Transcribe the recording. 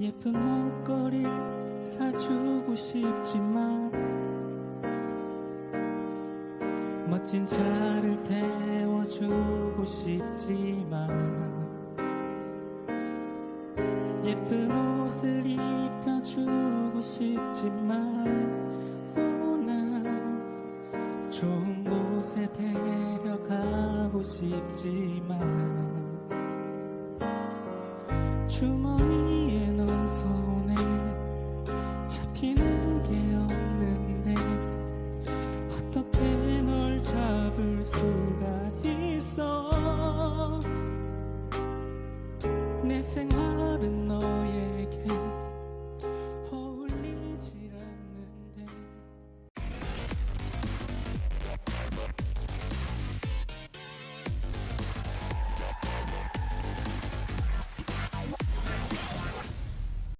예쁜 목걸이 사주고 싶지만 멋진 차를 태워주고 싶지만 예쁜 옷을 입혀주고 싶지만 난 좋은 곳에 데려가고 싶지만 주머니 지키는 게 없는데 어떻게 널 잡을 수가 있어? 내 생활은 너에게